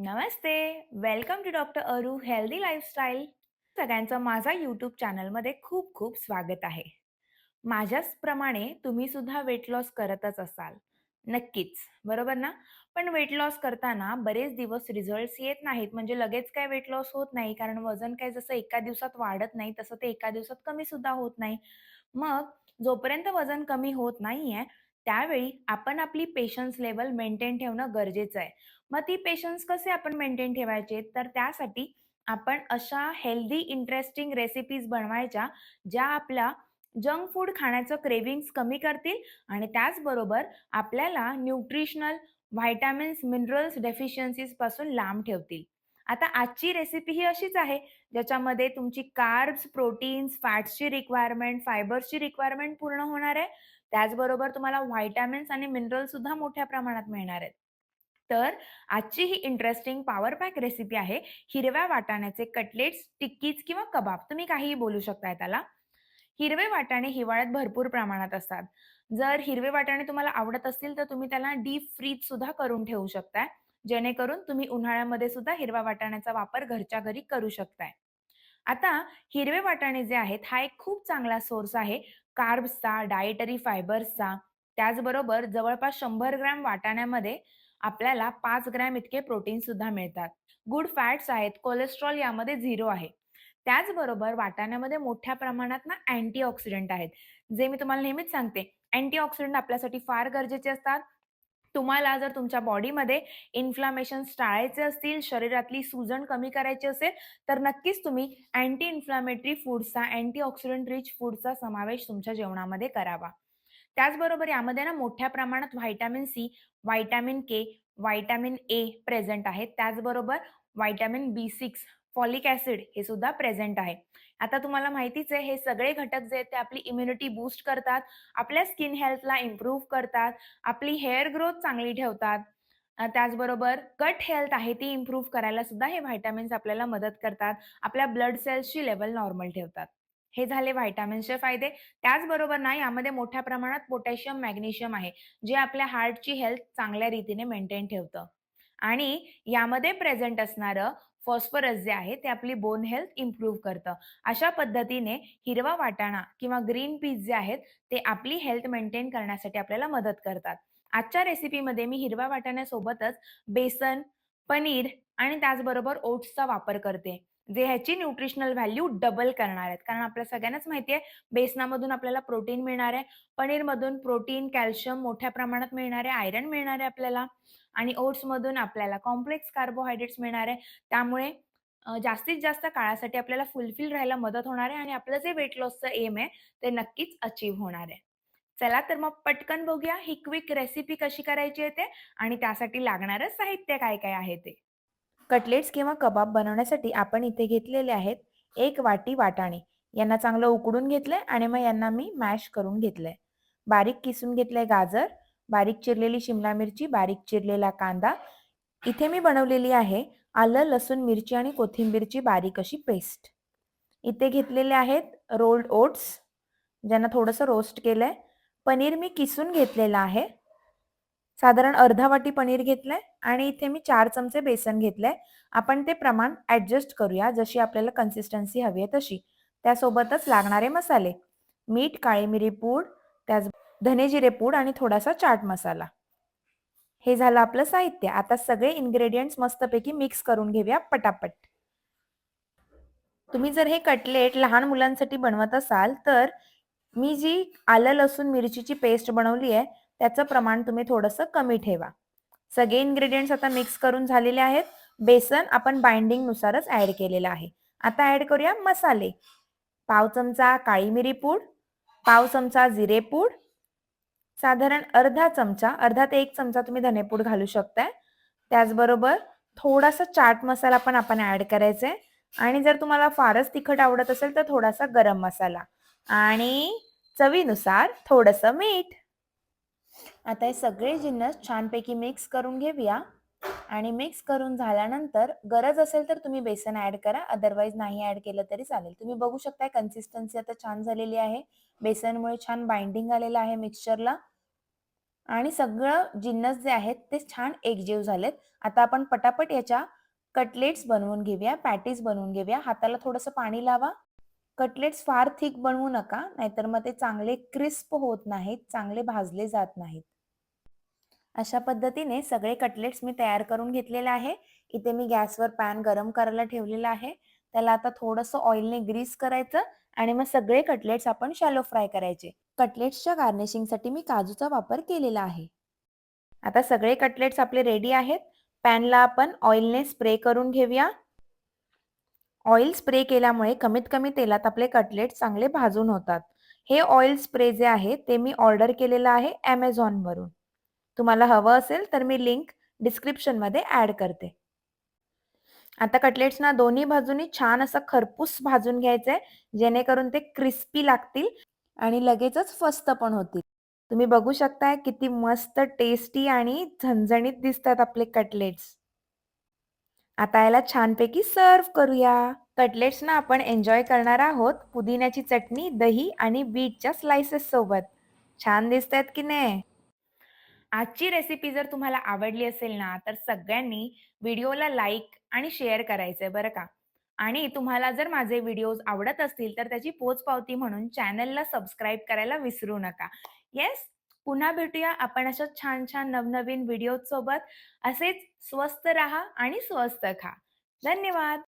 Namaste. Welcome to doctor Aru healthy lifestyle. सगळ्यांचं माझा YouTube चॅनलमध्ये खूप खूप स्वागत आहे. माझ्याच प्रमाणे तुम्ही सुद्धा वेट लॉस करतच असाल. नक्कीच, बरोबर ना? पण वेट लॉस करताना बरेच दिवस रिझल्ट्स येत नाहीत, म्हणजे लगेच काय वेट लॉस होत नाही. कारण वजन काय जसं एका दिवसात वाढत नाही, तसं ते एका दिवसात कमी सुद्धा होत नाही. मग जोपर्यंत वजन कमी होत नाहीये, त्यावेळी आपण आपली पेशन्स लेवल मेंटेन ठेवणं गरजेचं आहे. मग ती पेशन्स कसे आपण मेंटेन ठेवायचे? तर त्यासाठी आपण अशा हेल्दी इंटरेस्टिंग रेसिपीज बनवायच्या, ज्या आपल्या जंक फूड खाण्याचं क्रेविंग्स कमी करतील आणि त्याचबरोबर आपल्याला न्यूट्रिशनल, व्हिटॅमिन्स, मिनरल्स डेफिशियन्सीजपासून लांब ठेवतील. आता आजची रेसिपी ही अशीच आहे, ज्याच्यामध्ये तुमची कार्ब्स, प्रोटीन्स, फॅट्सची रिक्वायरमेंट, फायबर्सची रिक्वायरमेंट पूर्ण होणार आहे. त्याचबरोबर तुम्हाला व्हायटॅमिन्स आणि मिनरल सुद्धा मोठ्या प्रमाणात मिळणार आहेत. तर आजची ही इंटरेस्टिंग पॉवर पॅक रेसिपी आहे हिरव्या वाटाण्याचे कटलेट्स, टिक्कीज किंवा कबाब तुम्ही काहीही बोलू शकताय त्याला. हिरवे वाटाणे हिवाळ्यात भरपूर प्रमाणात असतात. जर हिरवे वाटाणे तुम्हाला आवडत असतील, तर तुम्ही त्याला डीप फ्रीज सुद्धा करून ठेवू शकताय. जेणेकरून तुम्ही उन्हाळ्यामध्ये सुद्धा हिरव्या वाटाण्याचा वापर घरच्या घरी करू शकताय. आता हिरवे वाटाणे जे आहेत, हा एक खूप चांगला सोर्स आहे कार्ब्सचा, डायटरी फायबर्सचा. त्याचबरोबर जवळपास शंभर ग्रॅम वाटाण्यामध्ये आपल्याला पाच ग्रॅम इतके प्रोटीन सुद्धा मिळतात. गुड फॅट्स आहेत, कोलेस्ट्रॉल यामध्ये झिरो आहे. त्याचबरोबर वाटाण्यामध्ये मोठ्या प्रमाणात ना अँटीऑक्सिडंट आहेत. जे मी तुम्हाला नेहमीच सांगते, अँटीऑक्सिडंट आपल्यासाठी फार गरजेचे असतात. तुम्हाला जर तुमच्या बॉडीमध्ये इन्फ्लामेशन टाळायचे असतील, शरीरातली सूजन कमी करायची असेल, तर नक्कीच तुम्ही anti inflammatory anti antioxidant rich फूडचा समावेश तुमच्या जेवणामध्ये करावा. त्याचबरोबर यामध्ये ना मोठ्या प्रमाणात vitamin C, vitamin K, vitamin A present आहेत. त्याचबरोबर vitamin B six folic acid हे सुद्धा प्रेझेंट आहे. आता तुम्हाला माहितीच आहे हे सगळे घटक जे आहेत ते आपली इम्युनिटी बूस्ट करतात, आपल्या स्किन हेल्थला इम्प्रूव्ह करतात, आपली हेअर ग्रोथ चांगली ठेवतात. त्याचबरोबर गट हेल्थ आहे ती इम्प्रूव्ह करायला सुद्धा हे व्हिटॅमिन्स आपल्याला मदत करतात. आपल्या ब्लड सेल्सची लेवल नॉर्मल ठेवतात. हे झाले व्हायटामिन्सचे फायदे. त्याचबरोबर ना यामध्ये मोठ्या प्रमाणात पोटॅशियम, मॅग्नेशियम आहे, जे आपल्या हार्टची हेल्थ चांगल्या रीतीने मेंटेन ठेवतं. आणि यामध्ये प्रेझेंट असणारं फॉस्फरस जे आहे ते आपली बोन हेल्थ इम्प्रूव्ह करतं. अशा पद्धतीने हिरवा वाटाणा किंवा ग्रीन पीस जे आहेत ते आपली हेल्थ मेंटेन करण्यासाठी आपल्याला मदत करतात. आजच्या रेसिपीमध्ये मी हिरव्या वाटाण्यासोबतच बेसन, पनीर आणि त्याचबरोबर ओट्सचा वापर करते. जे ह्याची न्यूट्रिशनल व्हॅल्यू डबल करणार आहेत. कारण आपल्या सगळ्यांनाच माहिती आहे बेसनामधून आपल्याला प्रोटीन मिळणार आहे. पनीरमधून प्रोटीन, कॅल्शियम मोठ्या प्रमाणात मिळणार आहे, आयरन मिळणार आहे आपल्याला आणि ओट्समधून आपल्याला कॉम्प्लेक्स कार्बोहायड्रेट्स मिळणार आहे. त्यामुळे जास्तीत जास्त काळासाठी आपल्याला फुलफिल राहायला मदत होणार आहे आणि आपलं जे वेट लॉसचं एम आहे ते नक्कीच अचीव होणार आहे. चला तर मग पटकन बघूया ही क्विक रेसिपी कशी करायची आहे ते आणि त्यासाठी लागणारं साहित्य काय काय आहे ते. कटलेट्स किंवा कबाब बनवण्यासाठी आपण इथे घेतलेले आहेत एक वाटी वाटाणे. यांना चांगलं उकडून घेतलंय आणि मग यांना मी मॅश करून घेतलंय. बारीक किसून घेतलंय गाजर, बारीक चिरलेली शिमला मिरची, बारीक चिरलेला कांदा. इथे मी बनवलेली आहे आलं, लसूण, मिरची आणि कोथिंबीरची बारीक अशी पेस्ट. इथे घेतलेले आहेत रोल्ड ओट्स, ज्यांना थोडंसं रोस्ट केलंय. पनीर मी किसून घेतलेलं आहे. साधारण अर्धा वाटी पनीर घेतलंय आणि इथे मी चार चमचे बेसन घेतलंय. आपण ते प्रमाण ॲडजस्ट करूया, जशी आपल्याला कन्सिस्टन्सी हवी आहे तशी. त्यासोबतच लागणारे मसाले, मीठ, काळी मिरी पूड, त्याच धने जिरे पूड आणि थोडासा चाट मसाला. हे झालं आपलं साहित्य. आता सगळे इन्ग्रेडियंट्स मस्तपैकी मिक्स करून घेऊया पटापट. तुम्ही जर हे कटलेट लहान मुलांसाठी बनवत असाल, तर मी जी आलं, लसूण, मिरचीची पेस्ट बनवली आहे, त्याचं प्रमाण तुम्ही थोडंसं कमी ठेवा. सगळे इन्ग्रेडियंट्स आता मिक्स करून झालेले आहेत. बेसन आपण बाइंडिंगनुसारच ॲड केलेलं आहे. आता ॲड करूया मसाले. पाव चमचा काळी मिरी पूड, पाव चमचा जिरे पूड, साधारण अर्धा चमचा, अर्धा ते एक चमचा तुम्ही धनेपूड घालू शकताय. त्याचबरोबर थोडासा चाट मसाला पण आपण ॲड करायचा आहे आणि जर तुम्हाला फारच तिखट आवडत असेल, तर थोडासा गरम मसाला आणि चवीनुसार थोडंसं मीठ. आता हे सगळे जिन्नस छानपैकी मिक्स करून घेऊया आणि मिक्स करून झाल्यानंतर गरज असेल तर तुम्ही बेसन ॲड करा, अदरवाईज नाही ॲड केलं तरी चालेल. तुम्ही बघू शकताय कन्सिस्टन्सी आता छान झालेली आहे. बेसनमुळे छान बाइंडिंग आलेलं आहे मिक्सचरला. आणि सगळं जिन्नस जे आहेत ते छान एकजीव झालेत. आता आपण पटापट याच्या कटलेट्स बनवून घेऊया, पॅटीज बनवून घेऊया. हाताला थोडंसं पाणी लावा. कटलेट्स फार थिक बनवू नका, नाहीतर मग ते चांगले क्रिस्प होत नाहीत, चांगले भाजले जात नाहीत. अशा पद्धतीने सगळे कटलेट्स मी तयार करून घेतलेले आहे. इथे मी गॅसवर पॅन गरम करायला ठेवलेला आहे. त्याला आता थोडंसं ऑइलने ग्रीस करायचं आणि मग सगळे कटलेट्स आपण शॅलो फ्राय करायचे. कटलेट्सच्या गार्निशिंगसाठी मी काजूचा वापर केलेला आहे. आता सगळे कटलेट्स आपले रेडी आहेत. पॅनला आपण ऑइलने स्प्रे करून घेऊया. ऑइल स्प्रे केल्यामुळे कमीत कमी तेलात आपले कटलेट्स चांगले भाजून होतात. हे ऑइल स्प्रे जे आहे ते मी ऑर्डर केलेलं आहे Amazonवरून. तुम्हाला हवं असेल तर मी लिंक डिस्क्रिप्शनमध्ये ॲड करते. आता कटलेट्सना दोन्ही बाजूनी छान असं खरपूस भाजून घ्यायचंय, जेणेकरून ते क्रिस्पी लागतील आणि लगेचच फस्त पण होतील. तुम्ही बघू शकताय किती मस्त टेस्टी आणि झणझणीत दिसतात आपले कटलेट्स. आता याला छानपैकी सर्व्ह करूया. कटलेट्सना आपण एन्जॉय करणार आहोत पुदिन्याची चटणी, दही आणि बीटच्या स्लाइसेस सोबत. छान दिसतायत की नाही? आजची रेसिपी जर तुम्हाला आवडली असेल ना, तर सगळ्यांनी व्हिडिओला लाईक आणि शेअर करायचंय बरं का. आणि तुम्हाला जर माझे व्हिडिओज आवडत असतील, तर त्याची पोचपावती म्हणून चॅनलला सबस्क्राईब करायला विसरू नका. येस, पुन्हा भेटूया आपण अशा छान-छान नवनवीन व्हिडिओ सोबत. असेच स्वस्त राहा आणि स्वस्त खा. धन्यवाद.